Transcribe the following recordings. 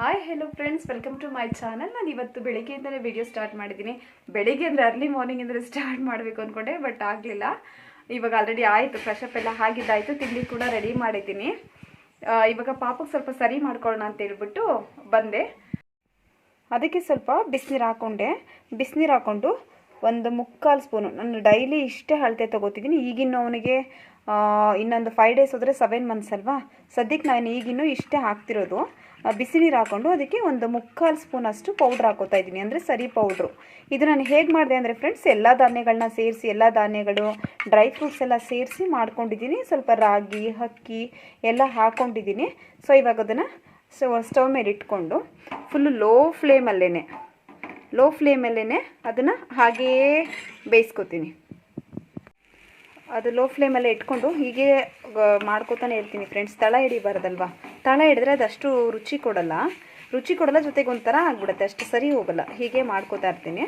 Hi hello friends welcome to my channel ನಾನು ಇವತ್ತು ಬೆಳಿಗ್ಗೆಯಿಂದಲೇ video start ಮಾಡಿದ್ದೀನಿ. ಬೆಳಿಗ್ಗೆ ಅಂದರೆ ಅರ್ಲಿ ಮಾರ್ನಿಂಗಿಂದಲೇ ಸ್ಟಾರ್ಟ್ ಮಾಡಬೇಕು ಅಂದ್ಕೊಂಡೆ ಬಟ್ ಆಗಲಿಲ್ಲ. ಇವಾಗ ಆಲ್ರೆಡಿ ಆಯಿತು ಫ್ರೆಶಪ್ ಎಲ್ಲ ಆಗಿದ್ದಾಯಿತು, ತಿಂಡಿ ಕೂಡ ರೆಡಿ ಮಾಡಿದ್ದೀನಿ. ಇವಾಗ ಪಾಪಕ್ಕೆ ಸ್ವಲ್ಪ ಸರಿ ಮಾಡ್ಕೊಳ್ಳೋಣ ಅಂತ ಹೇಳ್ಬಿಟ್ಟು ಬಂದೆ. ಅದಕ್ಕೆ ಸ್ವಲ್ಪ ಬಿಸಿನೀರು ಹಾಕ್ಕೊಂಡೆ ಬಿಸಿನೀರು ಹಾಕ್ಕೊಂಡು ಒಂದು ಮುಕ್ಕಾಲು ಸ್ಪೂನು, ನಾನು ಡೈಲಿ ಇಷ್ಟೇ ಅಳತೆ ತೊಗೋತಿದ್ದೀನಿ. ಈಗಿನ ಅವನಿಗೆ ಇನ್ನೊಂದು ಫೈವ್ ಡೇಸ್ ಹೋದರೆ ಸೆವೆನ್ ಮಂತ್ಸ್ ಅಲ್ವಾ? ಸದ್ಯಕ್ಕೆ ನಾನು ಈಗಿನ್ನೂ ಇಷ್ಟೇ ಹಾಕ್ತಿರೋದು. ಬಿಸಿ ನೀರು ಹಾಕ್ಕೊಂಡು ಅದಕ್ಕೆ ಒಂದು ಮುಕ್ಕಾಲು ಸ್ಪೂನ್ ಅಷ್ಟು ಪೌಡ್ರ್ ಹಾಕೋತಾ ಇದ್ದೀನಿ. ಅಂದರೆ ಸರಿ ಪೌಡ್ರು ಇದು ನಾನು ಹೇಗೆ ಮಾಡಿದೆ ಅಂದರೆ ಫ್ರೆಂಡ್ಸ್ ಎಲ್ಲ ಧಾನ್ಯಗಳನ್ನ ಸೇರಿಸಿ, ಎಲ್ಲ ಧಾನ್ಯಗಳು ಡ್ರೈ ಫ್ರೂಟ್ಸ್ ಎಲ್ಲ ಸೇರಿಸಿ ಮಾಡ್ಕೊಂಡಿದ್ದೀನಿ. ಸ್ವಲ್ಪ ರಾಗಿ ಅಕ್ಕಿ ಎಲ್ಲ ಹಾಕ್ಕೊಂಡಿದ್ದೀನಿ ಸೊ ಇವಾಗ ಅದನ್ನು ಸೊ ಸ್ಟವ್ ಮೇಲೆ ಇಟ್ಕೊಂಡು ಫುಲ್ಲು ಲೋ ಫ್ಲೇಮಲ್ಲೇ ಲೋ ಫ್ಲೇಮಲ್ಲೇ ಅದನ್ನು ಹಾಗೆಯೇ ಬೇಯಿಸ್ಕೊತೀನಿ. ಅದು ಲೋ ಫ್ಲೇಮಲ್ಲೇ ಇಟ್ಕೊಂಡು ಹೀಗೆ ಮಾಡ್ಕೋತಾನೆ ಇರ್ತೀನಿ ಫ್ರೆಂಡ್ಸ್ ತಳ ಹಿಡಿಬಾರ್ದಲ್ವಾ? ತಳ ಹಿಡಿದ್ರೆ ಅದಷ್ಟು ರುಚಿ ಕೊಡಲ್ಲ. ರುಚಿ ಕೊಡಲ್ಲ, ಜೊತೆಗೆ ಒಂಥರ ಆಗ್ಬಿಡುತ್ತೆ. ಅಷ್ಟು ಸರಿ ಹೋಗಲ್ಲ. ಹೀಗೆ ಮಾಡ್ಕೋತಾ ಇರ್ತೀನಿ.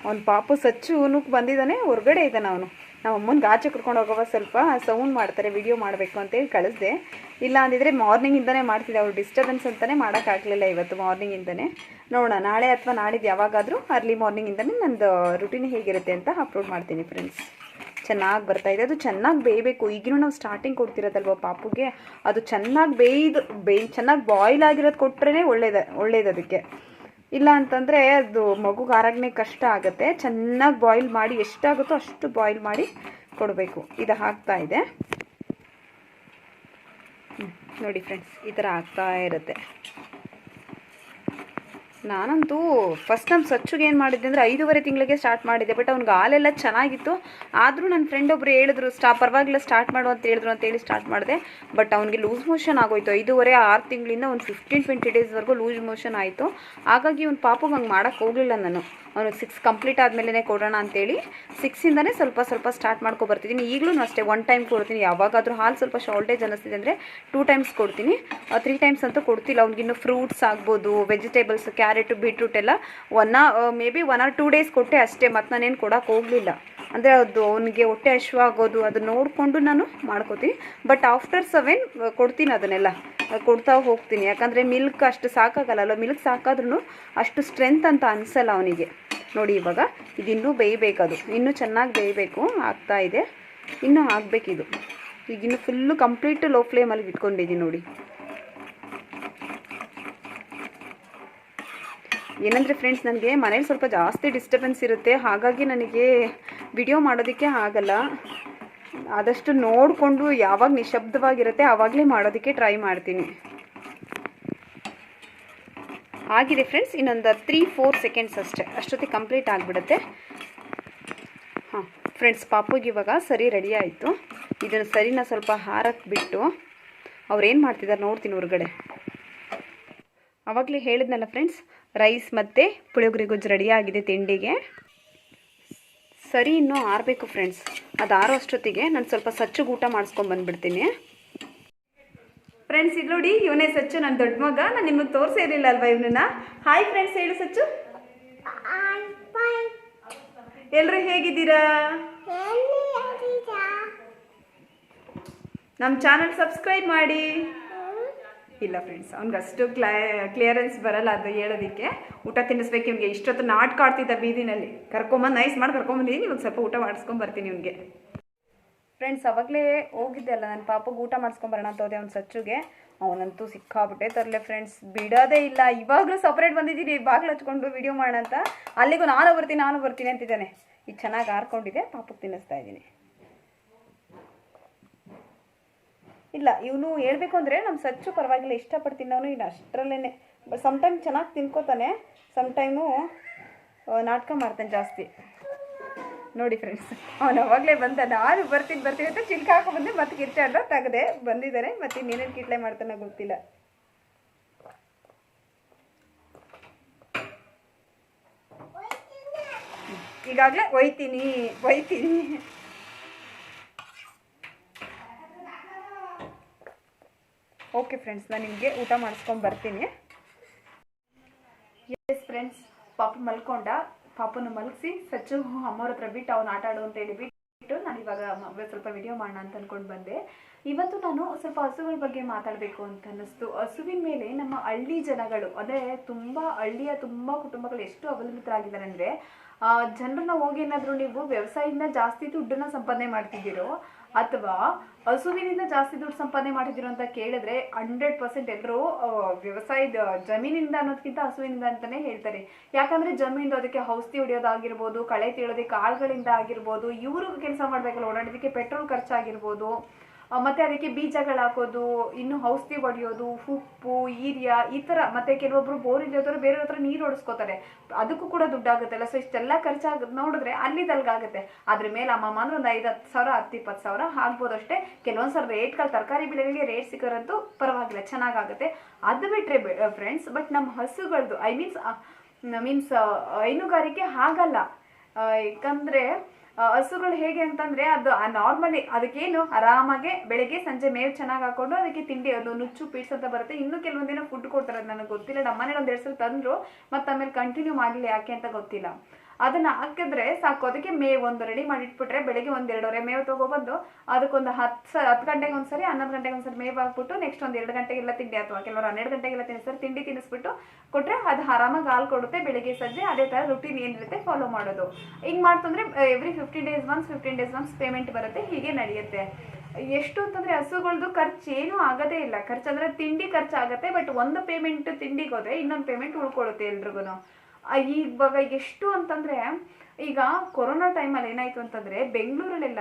ಅವ್ನು ಪಾಪು ಸಚ್ಚು ನುಕ್ ಬಂದಿದ್ದಾನೆ, ಹೊರಗಡೆ ಇದ್ದಾನೆ ಅವನು. ನಮ್ಮ ಅಮ್ಮನಿಗೆ ಆಚೆ ಕರ್ಕೊಂಡು ಹೋಗುವ ಸ್ವಲ್ಪ ಸೌಂಡ್ ಮಾಡ್ತಾರೆ ವಿಡಿಯೋ ಮಾಡಬೇಕು ಅಂತೇಳಿ ಕಳಿಸ್ದೆ. ಇಲ್ಲ ಅಂದಿದ್ರೆ ಮಾರ್ನಿಂಗಿಂದನೇ ಮಾಡ್ತಿದ್ದೆ, ಅವ್ರು ಡಿಸ್ಟರ್ಬೆನ್ಸ್ ಅಂತಲೇ ಮಾಡೋಕ್ಕಾಗಲಿಲ್ಲ ಇವತ್ತು ಮಾರ್ನಿಂಗಿಂದನೇ ನೋಡೋಣ, ನಾಳೆ ಅಥವಾ ನಾಳಿದ್ದು ಯಾವಾಗಾದರೂ ಅರ್ಲಿ ಮಾರ್ನಿಂಗಿಂದನೇ ನಂದು ರುಟೀನ್ ಹೇಗಿರುತ್ತೆ ಅಂತ ಅಪ್ಲೋಡ್ ಮಾಡ್ತೀನಿ ಫ್ರೆಂಡ್ಸ್ ಚೆನ್ನಾಗಿ ಬರ್ತಾಯಿದೆ ಅದು ಚೆನ್ನಾಗಿ ಬೇಯಬೇಕು. ಈಗಿನೂ ನಾವು ಸ್ಟಾರ್ಟಿಂಗ್ ಕೊಡ್ತಿರೋದಲ್ವ ಪಾಪುಗೆ? ಅದು ಚೆನ್ನಾಗಿ ಬೇಯ್ದು, ಬೇಯ್, ಚೆನ್ನಾಗಿ ಬಾಯ್ಲ್ ಆಗಿರೋದು ಕೊಟ್ರೇ ಒಳ್ಳೇದ, ಒಳ್ಳೇದು ಅದಕ್ಕೆ. ಇಲ್ಲ ಅಂತಂದರೆ ಅದು ಮಗುಗೆ ಆರೋಗ್ಯ ಕಷ್ಟ ಆಗುತ್ತೆ. ಚೆನ್ನಾಗಿ ಬಾಯ್ಲ್ ಮಾಡಿ ಎಷ್ಟಾಗುತ್ತೋ ಅಷ್ಟು ಬಾಯ್ಲ್ ಮಾಡಿ ಕೊಡಬೇಕು. ಇದು ಹಾಕ್ತಾ ಇದೆ. ನೋಡಿ ಫ್ರೆಂಡ್ಸ್ ಈ ಥರ ಆಗ್ತಾ ಇರುತ್ತೆ. ನಾನಂತೂ ಫಸ್ಟ್ ನಮ್ಮ ಸಚ್ಚುಗೆ ಏನು ಮಾಡಿದ್ದೆ ಅಂದರೆ ಐದೂವರೆ ತಿಂಗಳಿಗೆ ಸ್ಟಾರ್ಟ್ ಮಾಡಿದ್ದೆ ಬಟ್ ಅವ್ನಿಗೆ ಹಾಲೆಲ್ಲ ಚೆನ್ನಾಗಿತ್ತು. ಆದರೂ ನನ್ನ ಫ್ರೆಂಡ್ ಒಬ್ಬರು ಹೇಳಿದ್ರು, ಸ್ಟಾ, ಪರವಾಗಿಲ್ಲ ಸ್ಟಾರ್ಟ್ ಮಾಡು ಅಂತ ಹೇಳಿದ್ರು ಅಂತೇಳಿ ಸ್ಟಾರ್ಟ್ ಮಾಡಿದೆ. ಬಟ್ ಅವ್ನಿಗೆ ಲೂಸ್ ಮೋಷನ್ ಆಗೋಯ್ತು. ಐದೂವರೆ, ಆರು ತಿಂಗಳಿಂದ ಒಂದು ಫಿಫ್ಟೀನ್ ಟ್ವೆಂಟಿ ಡೇಸ್ವರೆಗೂ ಲೂಸ್ ಮೋಷನ್ ಆಯಿತು. ಹಾಗಾಗಿ ಅವ್ನ ಪಾಪಗೆ ಹಂಗೆ ಮಾಡೋಕ್ಕೆ ಹೋಗಲಿಲ್ಲ ನಾನು. ಅವ್ನಿಗೆ ಸಿಕ್ಸ್ ಕಂಪ್ಲೀಟ್ ಆದಮೇಲೆ ಕೊಡೋಣ ಅಂತೇಳಿ ಸಿಕ್ಸಿಂದನೇ ಸ್ವಲ್ಪ ಸ್ವಲ್ಪ ಸ್ಟಾರ್ಟ್ ಮಾಡ್ಕೊ ಬರ್ತಿದ್ದೀನಿ. ಈಗಲೂ ಅಷ್ಟೇ ಒನ್ ಟೈಮ್ ಕೊಡ್ತೀನಿ. ಯಾವಾಗಾದರೂ ಹಾಲು ಸ್ವಲ್ಪ ಶಾರ್ಟೇಜ್ ಅನ್ನಿಸ್ತಿದೆ ಅಂದರೆ ಟೂ ಟೈಮ್ಸ್ ಕೊಡ್ತೀನಿ. ತ್ರೀ ಟೈಮ್ಸ್ ಅಂತೂ ಕೊಡ್ತಿಲ್ಲ. ಅವ್ನಿಗಿನ್ನು ಫ್ರೂಟ್ಸ್ ಆಗ್ಬೋದು ವೆಜಿಟೇಬಲ್ಸ್ ಕ್ಯಾರೆಟು ಬೀಟ್ರೂಟ್ ಎಲ್ಲ one maybe one or two days ಕೊಟ್ಟೆ ಅಷ್ಟೇ. ಮತ್ತು ನಾನೇನು ಕೊಡೋಕೆ ಹೋಗಲಿಲ್ಲ. ಅಂದರೆ ಅದು ಅವನಿಗೆ ಹೊಟ್ಟೆ ಆಗೋದು ಅದು ನೋಡಿಕೊಂಡು ನಾನು ಮಾಡ್ಕೋತೀನಿ. ಬಟ್ ಆಫ್ಟರ್ ಸೆವೆನ್ ಕೊಡ್ತೀನಿ ಅದನ್ನೆಲ್ಲ. ಕೊಡ್ತಾ ಹೋಗ್ತೀನಿ. ಯಾಕಂದರೆ ಮಿಲ್ಕ್ ಅಷ್ಟು ಸಾಕಾಗಲ್ಲ ಮಿಲ್ಕ್ ಸಾಕಾದ್ರೂ ಅಷ್ಟು ಸ್ಟ್ರೆಂತ್ ಅಂತ ಅನಿಸಲ್ಲ ಅವನಿಗೆ. ನೋಡಿ ಇವಾಗ, ಇದಿನ್ನೂ ಬೇಯಬೇಕದು. ಇನ್ನೂ ಚೆನ್ನಾಗಿ ಬೇಯಬೇಕು. ಆಗ್ತಾ ಇದೆ. ಇನ್ನೂ ಆಗಬೇಕಿದು. ಈಗ ಫುಲ್ಲು ಕಂಪ್ಲೀಟ್ ಲೋ ಫ್ಲೇಮಲ್ಲಿ ಇಟ್ಕೊಂಡಿದ್ದೀನಿ ನೋಡಿ. ಏನಂದರೆ ಫ್ರೆಂಡ್ಸ್ ನನಗೆ ಮನೇಲಿ ಸ್ವಲ್ಪ ಜಾಸ್ತಿ ಡಿಸ್ಟರ್ಬೆನ್ಸ್ ಇರುತ್ತೆ. ಹಾಗಾಗಿ ನನಗೆ ವಿಡಿಯೋ ಮಾಡೋದಕ್ಕೆ ಆಗಲ್ಲ. ಆದಷ್ಟು ನೋಡಿಕೊಂಡು ಯಾವಾಗ ನಿಶಬ್ದವಾಗಿರುತ್ತೆ ಆವಾಗಲೇ ಮಾಡೋದಕ್ಕೆ ಟ್ರೈ ಮಾಡ್ತೀನಿ. ಆಗಿದೆ ಫ್ರೆಂಡ್ಸ್ ಇನ್ನೊಂದು ತ್ರೀ ಫೋರ್ ಸೆಕೆಂಡ್ಸ್ ಅಷ್ಟೇ. ಅಷ್ಟೊತ್ತಿಗೆ ಕಂಪ್ಲೀಟ್ ಆಗಿಬಿಡುತ್ತೆ. ಹಾಂ ಫ್ರೆಂಡ್ಸ್ ಪಾಪುಗೆ ಇವಾಗ ಸರಿ ರೆಡಿ ಆಯಿತು. ಇದನ್ನು ಸರಿನ ಸ್ವಲ್ಪ ಹಾರಕ್ಕೆ ಬಿಟ್ಟು ಅವ್ರೇನು ಮಾಡ್ತಿದ್ದಾರೆ ನೋಡ್ತೀನಿ ಹೊರಗಡೆ. ಆವಾಗಲೇ ಹೇಳಿದ್ನಲ್ಲ ಫ್ರೆಂಡ್ಸ್ ರೈಸ್ ಮತ್ತು ಪುಳಿಯೋಗರೆ ಗೊಜ್ಜು ರೆಡಿ ಆಗಿದೆ ತಿಂಡಿಗೆ. ಸರಿ ಇನ್ನೂ ಆರಬೇಕು ಫ್ರೆಂಡ್ಸ್ ಅದು ಆರೋ ಅಷ್ಟೊತ್ತಿಗೆ ನಾನು ಸ್ವಲ್ಪ ಸಚ್ಚು ಊಟ ಮಾಡಿಸ್ಕೊಂಡು ಬಂದ್ಬಿಡ್ತೀನಿ. ಫ್ರೆಂಡ್ಸ್ ಇದು ನೋಡಿ ಇವನೇ ಸಚ್ಚು ನನ್ನ ದೊಡ್ಡ ಮಗ. ನಾನು ನಿಮಗೆ ತೋರಿಸೇ ಇರಲಿಲ್ಲ ಅಲ್ವಾ ಇವನನ್ನ? ಹಾಯ್ ಫ್ರೆಂಡ್ಸ್ ಹೇಳು ಸಚ್ಚು. ಎಲ್ಲರೂ ಹೇಗಿದ್ದೀರಾ? ನಮ್ಮ ಚಾನಲ್ ಸಬ್ಸ್ಕ್ರೈಬ್ ಮಾಡಿ. ಇಲ್ಲ ಫ್ರೆಂಡ್ಸ್ ಅವ್ನಿಗೆ ಅಷ್ಟು ಕ್ಲೈ ಕ್ಲಿಯರೆನ್ಸ್ ಬರಲ್ಲ ಅದು ಹೇಳೋದಕ್ಕೆ. ಊಟ ತಿನ್ನಿಸ್ಬೇಕು, ಇವ್ನಿಗೆ ಇಷ್ಟೊತ್ತು ನಾಟ್ ಕಾಡ್ತಿದ್ದ ಬೀದಿನಲ್ಲಿ. ಕರ್ಕೊಂಬಂದು ನೈಸ್ ಮಾಡಿ ಕರ್ಕೊಂಬಂದಿದ್ದೀನಿ ಇವಾಗ ಸ್ವಲ್ಪ ಊಟ ಮಾಡಿಸ್ಕೊಂಬರ್ತೀನಿ ಬರ್ತೀನಿ ಇವ್ನಿಗೆ. ಫ್ರೆಂಡ್ಸ್ ಅವಾಗಲೇ ಹೋಗಿದ್ದೆ ಅಲ್ಲ ನನ್ನ ಪಾಪಗೆ ಊಟ ಮಾಡಿಸ್ಕೊಂಬರೋಣ ಅಂತ ಹೋದೆ ಅವ್ನ ಸಚ್ಚುಗೆ. ಅವನಂತೂ ಸಿಕ್ಕಾಬಿಟ್ಟೆ ತರಲೆ ಫ್ರೆಂಡ್ಸ್ ಬಿಡೋದೇ ಇಲ್ಲ, ಇವಾಗಲೂ ಸಪ್ರೇಟ್ ಬಂದಿದ್ದೀನಿ, ಬಾಗಿಲು ಹಚ್ಕೊಂಡು ವಿಡಿಯೋ ಮಾಡೋಣ ಅಂತ. ಅಲ್ಲಿಗೂ ನಾನು ಬರ್ತೀನಿ ನಾನು ಬರ್ತೀನಿ ಅಂತಿದ್ದಾನೆ. ಇದು ಚೆನ್ನಾಗಿ ಆರ್ಕೊಂಡಿದೆ ಪಾಪಕ್ಕೆ ತಿನ್ನಿಸ್ತಾ ಇದ್ದೀನಿ. ಇಲ್ಲ, ಇವನು ಹೇಳಬೇಕು ಅಂದರೆ ನಮ್ಮ ಸಚ್ಚು ಪರವಾಗಿಲ್ಲ, ಇಷ್ಟಪಡ್ತೀನಿ ನಾನು. ಇನ್ನು ಅಷ್ಟರಲ್ಲೇ ಸಮ್ಟೈಮ್ ಚೆನ್ನಾಗಿ ತಿನ್ಕೋತಾನೆ ಸಮ್ಟೈಮು ನಾಟಕ ಮಾಡ್ತಾನೆ ಜಾಸ್ತಿ. ನೋಡಿ ಫ್ರೆಂಡ್ಸ್ ಅವನು ಅವಾಗಲೇ ಬಂದ, ನಾನು ಬರ್ತೀನಿ ಬರ್ತೀನಿ ಅಂತ ಚಿಲ್ಕ ಹಾಕೊಂಡ್ಬಂದೆ ಮತ್ತೆ ಕಿರ್ಚಾಡ್ದ ತೆಗೆದೆ ಬಂದಿದ್ದಾರೆ ಮತ್ತೆ ಇನ್ನೇನೇನು ಕಿಟ್ಲೆ ಮಾಡ್ತಾನೆ ಗೊತ್ತಿಲ್ಲ. ಈಗಾಗಲೇ ಒಯ್ತೀನಿ ಒಯ್ತೀನಿ. ಓಕೆ ಫ್ರೆಂಡ್ಸ್ ನಾನು ನಿಮಗೆ ಊಟ ಮಾಡಿಸ್ಕೊಂಡು ಬರ್ತೀನಿ. ಎಸ್ ಫ್ರೆಂಡ್ಸ್ ಪಾಪ ಮಲ್ಕೊಂಡ. ಪಾಪನ ಮಲಗಿಸಿ ಸಚ್ಚು ಅಮ್ಮವ್ರ ಹತ್ರ ಬಿಟ್ಟು ಅವ್ನು ಆಟ ಆಡು ಅಂತ ಹೇಳಿ ಬಿಟ್ಟು ನಾನು ಇವಾಗ ಸ್ವಲ್ಪ ವಿಡಿಯೋ ಮಾಡೋಣ ಅಂತ ಅಂದ್ಕೊಂಡು ಬಂದೆ. ಇವತ್ತು ನಾನು ಸ್ವಲ್ಪ ಹಸುಗಳ ಬಗ್ಗೆ ಮಾತಾಡಬೇಕು ಅಂತ ಅನ್ನಿಸ್ತು. ಹಸುವಿನ ಮೇಲೆ ನಮ್ಮ ಹಳ್ಳಿ ಜನಗಳು ಅದೇ ತುಂಬ ಹಳ್ಳಿಯ ತುಂಬ ಕುಟುಂಬಗಳು ಎಷ್ಟು ಅವಲಂಬಿತರಾಗಿದ್ದಾರೆ ಅಂದರೆ ಜನರನ್ನ ಹೋಗಿ ಏನಾದರೂ ನೀವು ವ್ಯವಸಾಯದಿಂದ ಜಾಸ್ತಿ ದುಡ್ಡನ್ನ ಸಂಪಾದನೆ ಮಾಡ್ತಿದ್ದೀರೋ ಅಥವಾ ಹಸುವಿನಿಂದ ಜಾಸ್ತಿ ದುಡ್ಡು ಸಂಪಾದನೆ ಮಾಡಿದಿರೋ ಅಂತ ಕೇಳಿದ್ರೆ ಹಂಡ್ರೆಡ್ ಪರ್ಸೆಂಟ್ ಎಲ್ಲರೂ ವ್ಯವಸಾಯದ ಜಮೀನಿಂದ ಅನ್ನೋದಕ್ಕಿಂತ ಹಸುವಿನಿಂದ ಅಂತಾನೆ ಹೇಳ್ತಾರೆ. ಯಾಕಂದ್ರೆ ಜಮೀನು ಅದಕ್ಕೆ ಔಷಧಿ ಹೊಡೆಯೋದಾಗಿರ್ಬೋದು, ಕಳೆ ತೀಳೋದಕ್ಕೆ ಕಾಳುಗಳಿಂದ ಆಗಿರ್ಬೋದು ಇವರು ಕೆಲಸ ಮಾಡ್ಬೇಕಲ್ಲ, ಓಡಾಡೋದಕ್ಕೆ ಪೆಟ್ರೋಲ್ ಖರ್ಚಾಗಿರ್ಬೋದು. ಮತ್ತೆ ಅದಕ್ಕೆ ಬೀಜಗಳು ಹಾಕೋದು ಇನ್ನು ಔಷಧಿ ಹೊಡೆಯೋದು, ಉಪ್ಪು ಈರಿಯಾ ಈ ಥರ ಮತ್ತೆ ಕೆಲವೊಬ್ರು ಬೋರ್ ಇಲ್ಲದವರು ಬೇರೆ ಹತ್ರ ನೀರು ಹೊಡಿಸ್ಕೋತಾರೆ. ಅದಕ್ಕೂ ಕೂಡ ದುಡ್ಡಾಗುತ್ತಲ್ಲ. ಸೊ ಇಷ್ಟೆಲ್ಲ ಖರ್ಚಾಗ, ನೋಡಿದ್ರೆ ಅಲ್ಲಿ ತಲ್ಗಾಗುತ್ತೆ ಅದ್ರ ಮೇಲೆ ಅಮ್ಮಮ್ಮ ಅಂದ್ರೆ ಒಂದು ಐದು ಹತ್ತು ಸಾವಿರ, ಹತ್ತು ಇಪ್ಪತ್ತು ಸಾವಿರ ಆಗ್ಬೋದು ಅಷ್ಟೇ. ಕೆಲವೊಂದು ಸಲ ರೇಟ್ಗಳು ತರಕಾರಿ ಬೆಳೆಗಳಿಗೆ ರೇಟ್ ಸಿಗೋರಂತೂ ಪರವಾಗಿಲ್ಲ. ಚೆನ್ನಾಗಾಗುತ್ತೆ. ಅದು ಬಿಟ್ಟರೆ ಫ್ರೆಂಡ್ಸ್ ಬಟ್ ನಮ್ಮ ಹಸುಗಳದ್ದು ಐ ಮೀನ್ಸ್ ಮೀನ್ಸ್ ಹೈನುಗಾರಿಕೆ ಆಗಲ್ಲ ಯಾಕಂದರೆ ಹಸುಗಳು ಹೇಗೆ ಅಂತಂದ್ರೆ ಅದು ನಾರ್ಮಲಿ ಅದಕ್ಕೇನು ಆರಾಮಾಗೆ ಬೆಳಿಗ್ಗೆ ಸಂಜೆ ಮೇವು ಚೆನ್ನಾಗಿ ಹಾಕೊಂಡು ಅದಕ್ಕೆ ತಿಂಡಿ, ಅದು ನುಚ್ಚು ಪೀಡ್ಸ್ ಅಂತ ಬರುತ್ತೆ. ಇನ್ನು ಕೆಲವೊಂದಿನ ಫುಡ್ ಕೊಡ್ತಾರೆ ನನಗೆ ಗೊತ್ತಿಲ್ಲ. ನಮ್ಮ ಮನೇಲಿ ಒಂದ್ ಎರಡು ಸಲ ತಂದ್ರು, ಮತ್ತೆ ಆಮೇಲೆ ಕಂಟಿನ್ಯೂ ಮಾಡಲಿ ಯಾಕೆ ಅಂತ ಗೊತ್ತಿಲ್ಲ. ಅದನ್ನ ಹಾಕಿದ್ರೆ ಸಾಕು. ಅದಕ್ಕೆ ಮೇವ್ ಒಂದು ರೆಡಿ ಮಾಡಿ ಇಟ್ಬಿಟ್ರೆ ಬೆಳಿಗ್ಗೆ ಒಂದ್ ಎರಡೂವರೆ ಮೇವ್ ತಗೊಬಂದು ಅದಕ್ಕೊಂದು ಹತ್ತು ಹತ್ತು ಗಂಟೆಗೆ ಒಂದ್ಸರಿ, ಹನ್ನೊಂದು ಗಂಟೆಗೆ ಒಂದ್ಸರಿ ಮೇವ್ ಹಾಕ್ಬಿಟ್ಟು ನೆಕ್ಸ್ಟ್ ಒಂದ್ ಎರಡು ಗಂಟೆಗೆಲ್ಲ ತಿಂಡಿ ಅಥವಾ ಕೆಲವರು ಹನ್ನೆರಡು ಗಂಟೆಗೆಲ್ಲ ತಿನ್ನಿಸ್ತಾರೆ. ತಿಂಡಿ ತಿನ್ನಿಸ್ಬಿಟ್ಟು ಕೊಟ್ರೆ ಅದು ಆರಾಮಾಗಿ ಹಾಲು ಕೊಡುತ್ತೆ. ಬೆಳಿಗ್ಗೆ, ಸಂಜೆ ಅದೇ ತರ ರುಟೀನ್ ಏನಿರುತ್ತೆ ಫಾಲೋ ಮಾಡೋದು. ಹಿಂಗ್ ಮಾಡ್ತಂದ್ರೆ every fifteen days once fifteen days once payment ಬರುತ್ತೆ. ಹೀಗೆ ನಡೆಯುತ್ತೆ. ಎಷ್ಟು ಅಂತಂದ್ರೆ ಹಸುಗಳದ್ದು ಖರ್ಚು ಏನೂ ಆಗೋದೇ ಇಲ್ಲ. ಖರ್ಚು ಅಂದ್ರೆ ತಿಂಡಿ ಖರ್ಚಾಗತ್ತೆ ಬಟ್ ಒಂದು ಪೇಮೆಂಟ್ ತಿಂಡಿಗೆ ಹೋದ್ರೆ ಇನ್ನೊಂದು ಪೇಮೆಂಟ್ ಉಳ್ಕೊಳ್ಳುತ್ತೆ ಎಲ್ರಿಗೂ ಇವಾಗ ಎಷ್ಟು ಅಂತಂದ್ರೆ, ಈಗ ಕೊರೋನಾ ಟೈಮಲ್ಲಿ ಏನಾಯ್ತು ಅಂತಂದ್ರೆ, ಬೆಂಗಳೂರಲ್ಲೆಲ್ಲ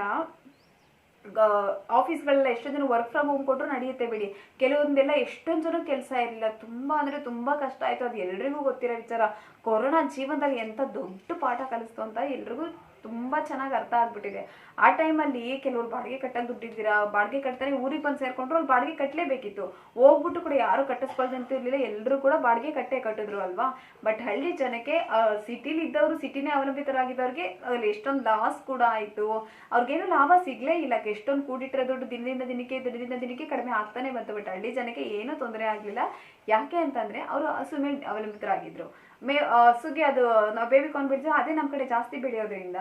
ಆಫೀಸ್ಗಳೆಲ್ಲ ಎಷ್ಟೋ ಜನ ವರ್ಕ್ ಫ್ರಮ್ ಹೋಮ್ ಕೊಟ್ಟರು ನಡೆಯುತ್ತೆ ಬಿಡಿ. ಕೆಲವೊಂದೆಲ್ಲ ಎಷ್ಟೊಂದು ಜನ ಕೆಲಸ ಇರಲಿಲ್ಲ. ತುಂಬ ಅಂದರೆ ತುಂಬ ಕಷ್ಟ ಆಯಿತು. ಅದು ಎಲ್ರಿಗೂ ಗೊತ್ತಿರೋ ವಿಚಾರ. ಕೊರೋನಾ ಜೀವನದಲ್ಲಿ ಎಂಥ ದೊಡ್ಡ ಪಾಠ ಕಲಿಸ್ತು ಅಂತ ಎಲ್ರಿಗೂ ತುಂಬಾ ಚೆನ್ನಾಗಿ ಅರ್ಥ ಆಗ್ಬಿಟ್ಟಿದೆ. ಆ ಟೈಮಲ್ಲಿ ಕೆಲವ್ರು ಬಾಡಿಗೆ ಕಟ್ಟಕ್ಕೆ ದುಡ್ಡಿದ್ದೀರಾ ಬಾಡಿಗೆ ಕಟ್ತಾರೆ, ಊರಿಗೆ ಬಂದು ಸೇರ್ಕೊಂಡ್ರು ಅಲ್ಲಿ ಬಾಡಿಗೆ ಕಟ್ಟಲೇಬೇಕಿತ್ತು ಹೋಗ್ಬಿಟ್ಟು ಕೂಡ ಯಾರು ಕಟ್ಟಿಸ್ಕೊಳ್ದಂತ ಇರಲಿಲ್ಲ ಎಲ್ಲರೂ ಕೂಡ ಬಾಡಿಗೆ ಕಟ್ಟೆ ಕಟ್ಟಿದ್ರು ಅಲ್ವಾ? ಬಟ್ ಹಳ್ಳಿ ಜನಕ್ಕೆ ಸಿಟಿಲಿ ಇದ್ದವರು ಸಿಟಿನೇ ಅವಲಂಬಿತರಾಗಿದ್ದವ್ರಿಗೆ ಅದ್ರಲ್ಲಿ ಎಷ್ಟೊಂದು ಲಾಸ್ ಕೂಡ ಆಯಿತು. ಅವ್ರಿಗೇನು ಲಾಭ ಸಿಗಲೇ ಇಲ್ಲ. ಎಷ್ಟೊಂದು ಕೂಡಿಟ್ಟರೆ ದುಡ್ಡು ದಿನದಿಂದ ದಿನಕ್ಕೆ ದಿನದಿಂದ ದಿನಕ್ಕೆ ಕಡಿಮೆ ಆಗ್ತಾನೆ ಬಂತು. ಬಟ್ ಹಳ್ಳಿ ಜನಕ್ಕೆ ಏನೂ ತೊಂದರೆ ಆಗಲಿಲ್ಲ. ಯಾಕೆ ಅಂತಂದ್ರೆ, ಅವರು ಹಸು ಮೇಲೆ ಅವಲಂಬಿತರಾಗಿದ್ರು. ಮೇ ಸುಗ್ಗಿ ಅದು, ನಾವು ಬೇಬಿ ಕಾರ್ನ್ ಬೆಳೆದ್ರೆ ಅದೇ ನಮ್ಮ ಕಡೆ ಜಾಸ್ತಿ ಬೆಳೆಯೋದ್ರಿಂದ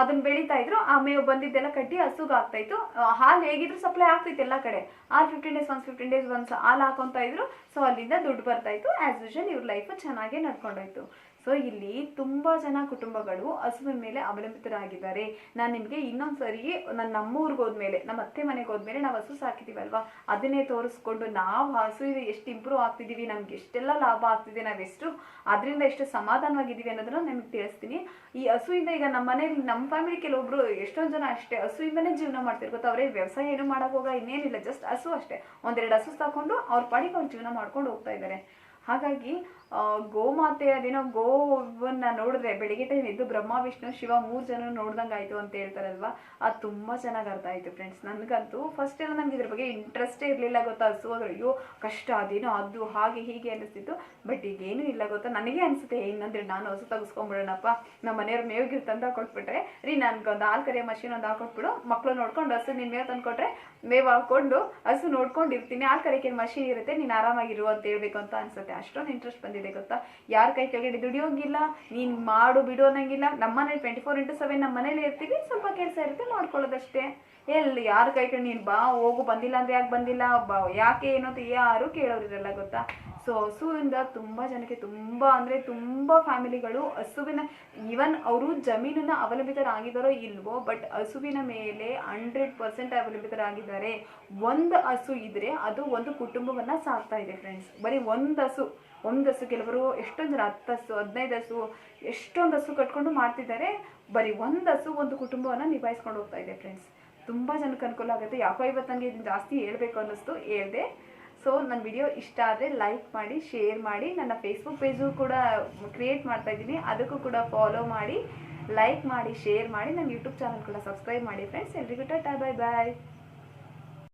ಅದನ್ನ ಬೆಳೀತಾ ಇದ್ರು, ಆ ಮೇವು ಬಂದಿದ್ದೆಲ್ಲ ಕಟ್ಟಿ ಹಸುಗೆ ಆಗ್ತಾ ಇತ್ತು. ಹಾಲು ಹೇಗಿದ್ರು ಸಪ್ಲೈ ಆಗ್ತಿತ್ತು ಎಲ್ಲ ಕಡೆ. Or fifteen days once fifteen days once ಹಾಲು ಹಾಕೊಂತ ಇದ್ರು ಸೊ ಅಲ್ಲಿಂದ ದುಡ್ಡು ಬರ್ತಾ ಇತ್ತು. ಆಸ್ ಯೂಶಲ್ ಇವ್ರ ಲೈಫ್ ಚೆನ್ನಾಗೇ ನಡ್ಕೊಂಡೋಯ್ತು. ಸೊ ಇಲ್ಲಿ ತುಂಬಾ ಜನ ಕುಟುಂಬಗಳು ಹಸುವಿನ ಮೇಲೆ ಅವಲಂಬಿತರಾಗಿದ್ದಾರೆ. ನಾನು ನಿಮಗೆ ಇನ್ನೊಂದು ಸರಿ ನನ್ನ ನಮ್ಮೂರ್ಗೆ ಹೋದ್ಮೇಲೆ ನಮ್ಮ ಅತ್ತೆ ಮನೆಗೆ ಹೋದ್ಮೇಲೆ ನಾವು ಹಸು ಸಾಕಿದೀವಲ್ವಾ? ಅದನ್ನೇ ತೋರಿಸ್ಕೊಂಡು ನಾವು ಹಸು ಎಷ್ಟು ಇಂಪ್ರೂವ್ ಆಗ್ತಿದೀವಿ, ನಮ್ಗೆ ಎಷ್ಟೆಲ್ಲ ಲಾಭ ಆಗ್ತಿದೆ ನಾವೆಷ್ಟು ಅದರಿಂದ ಎಷ್ಟು ಸಮಾಧಾನವಾಗಿದ್ದೀವಿ ಅನ್ನೋದನ್ನ ನಿಮಗೆ ತಿಳಿಸ್ತೀನಿ. ಈ ಹಸುವಿಂದ ಈಗ ನಮ್ಮ ಮನೇಲಿ ನಮ್ಮ ಫ್ಯಾಮಿಲಿ ಕೆಲವೊಬ್ರು ಎಷ್ಟೊಂದು ಜನ ಅಷ್ಟೇ ಹಸುವಿಂದನೇ ಜೀವನ ಮಾಡ್ತಿರ್ ಗೊತ್ತಾ ಅವ್ರಿಗೆ ವ್ಯವಸಾಯ ಏನು ಮಾಡಕ್ ಹೋಗ ಇನ್ನೇನಿಲ್ಲ ಜಸ್ಟ್ ಹಸು ಅಷ್ಟೇ. ಒಂದೆರಡು ಹಸು ತಗೊಂಡು ಅವ್ರ ಪಾಡಿಗೆ ಅವ್ರು ಜೀವನ ಮಾಡ್ಕೊಂಡು ಹೋಗ್ತಾ ಇದ್ದಾರೆ. ಹಾಗಾಗಿ ಗೋಮಾತೆಯ ದಿನ ಗೋವನ್ನ ನೋಡಿದ್ರೆ ಬೆಳಿಗ್ಗೆ ಟೈಮ್ ಎದ್ದು ಬ್ರಹ್ಮ, ವಿಷ್ಣು, ಶಿವ ಮೂರು ಜನ ನೋಡ್ದಂಗೆ ಆಯ್ತು ಅಂತ ಹೇಳ್ತಾರಲ್ವಾ? ಅದು ತುಂಬಾ ಚೆನ್ನಾಗಿ ಅರ್ಥ ಆಯ್ತು ಫ್ರೆಂಡ್ಸ್ ನನಗಂತೂ ಫಸ್ಟ್ ಎಲ್ಲ ನನಗೆ ಇದ್ರ ಬಗ್ಗೆ ಇಂಟ್ರೆಸ್ಟೇ ಇರಲಿಲ್ಲ ಗೊತ್ತಾ? ಹಸು ಅಂದ್ರೆ ಅಯ್ಯೋ, ಕಷ್ಟ ಅದೇನೋ ಅದು ಹಾಗೆ ಹೀಗೆ ಅನಿಸ್ತಿತ್ತು ಬಟ್ ಈಗೇನು ಇಲ್ಲ ಗೊತ್ತಾ? ನನಗೆ ಅನ್ಸುತ್ತೆ ಏನಂದ್ರೆ ನಾನು ಹಸು ತೆಗೆಸ್ಕೊಂಡ್ಬಿಡೋಣಪ್ಪ ನಮ್ಮ ಮನೆಯವ್ರ ಮೇವಿಗೆ ತಂದು ಕೊಟ್ಬಿಟ್ರೆ ರೀ ನನ್ಗೆ ಒಂದು ಹಾಲು ಕರೆಯ ಮಷೀನ್ ಒಂದು ಹಾಕೊಟ್ಬಿಡು. ಮಕ್ಕಳು ನೋಡ್ಕೊಂಡು ಹಸು ನಿನ್ ಮೇವು ತಂದುಕೊಟ್ರೆ, ಮೇವು ಹಾಕೊಂಡು ಹಸು ನೋಡ್ಕೊಂಡು ಇರ್ತೀನಿ ಹಾಲು ಕರಿಕೆ ಮಷೀನ್ ಇರುತ್ತೆ? ನೀನು ಆರಾಮಾಗಿರು ಅಂತ ಹೇಳ್ಬೇಕು ಅಂತ ಅನ್ಸುತ್ತೆ. ಅಷ್ಟೊಂದು ಇಂಟ್ರೆಸ್ಟ್ ಬಂದಿದೆ ಗೊತ್ತಾ? ಯಾರ ಕೈ ಕೆಳಗಡೆ ದುಡಿಯೋಗಿಲ್ಲ, ನೀನ್ ಮಾಡು ಬಿಡು ಅನ್ನಂಗಿಲ್ಲ. ನಮ್ಮ ಮನೇಲಿ ಟ್ವೆಂಟಿ ಫೋರ್ ಇಂಟು ಸೆವೆನ್ ನಮ್ಮ ಮನೇಲಿ ಇರ್ತೀವಿ, ಸ್ವಲ್ಪ ಕೆಲಸ ಇರುತ್ತೆ ಮಾಡ್ಕೊಳ್ಳೋದಷ್ಟೇ. ಎಲ್ಲಿ ಯಾರ ಕೈ ಕೆಳಗೆ ನೀನು ಬಾ, ಹೋಗು, ಬಂದಿಲ್ಲ ಅಂದ್ರೆ ಯಾಕೆ ಬಂದಿಲ್ಲ, ಬಾ, ಯಾಕೆ ಏನು ಅಂತ ಯಾರು ಕೇಳೋರಿರಲ್ಲ ಗೊತ್ತಾ? ಸೊ ಹಸುವಿಂದ ತುಂಬ ಜನಕ್ಕೆ ತುಂಬ ಅಂದ್ರೆ ತುಂಬ ಫ್ಯಾಮಿಲಿಗಳು ಹಸುವಿನ ಈವನ್ ಅವರು ಜಮೀನನ್ನ ಅವಲಂಬಿತರಾಗಿದ್ದಾರೋ ಇಲ್ವೋ ಬಟ್ ಹಸುವಿನ ಮೇಲೆ ಹಂಡ್ರೆಡ್ ಪರ್ಸೆಂಟ್ ಅವಲಂಬಿತರಾಗಿದ್ದಾರೆ. ಒಂದು ಹಸು ಇದ್ರೆ ಅದು ಒಂದು ಕುಟುಂಬವನ್ನ ಸಾಕ್ತಾ ಇದೆ ಫ್ರೆಂಡ್ಸ್ ಬರೀ ಒಂದು ಹಸು ಒಂದು ಹಸು, ಕೆಲವರು ಎಷ್ಟೊಂದು ಹತ್ತು ಹಸು, ಹದಿನೈದು ಹಸು, ಎಷ್ಟೊಂದು ಹಸು ಕಟ್ಕೊಂಡು ಮಾಡ್ತಿದ್ದಾರೆ, ಬರೀ ಒಂದು ಹಸು ಒಂದು ಕುಟುಂಬವನ್ನ ನಿಭಾಯಿಸ್ಕೊಂಡು ಹೋಗ್ತಾ ಇದೆ ಫ್ರೆಂಡ್ಸ್ ತುಂಬಾ ಜನಕ್ಕೆ ಅನುಕೂಲ ಆಗುತ್ತೆ. ಯಾಕೋ ಇವತ್ತು ನನಗೆ ಇದನ್ನು ಜಾಸ್ತಿ ಹೇಳ್ಬೇಕು ಅನ್ನಿಸ್ತು. ಹೇಳ್ದೆ ಸೊ ನನ್ನ ವಿಡಿಯೋ ಇಷ್ಟ ಆದರೆ ಲೈಕ್ ಮಾಡಿ ಶೇರ್ ಮಾಡಿ. ನನ್ನ ಫೇಸ್ಬುಕ್ ಪೇಜು ಕೂಡ ಕ್ರಿಯೇಟ್ ಮಾಡ್ತಾ ಇದ್ದೀನಿ. ಅದಕ್ಕೂ ಕೂಡ ಫಾಲೋ ಮಾಡಿ ಲೈಕ್ ಮಾಡಿ ಶೇರ್ ಮಾಡಿ. ನನ್ನ ಯೂಟ್ಯೂಬ್ ಚಾನಲ್ ಕೂಡ ಸಬ್ಸ್ಕ್ರೈಬ್ ಮಾಡಿ ಫ್ರೆಂಡ್ಸ್ ಎಲ್ರಿಗೂ ಟಾಟಾ ಬಾಯ್ ಬಾಯ್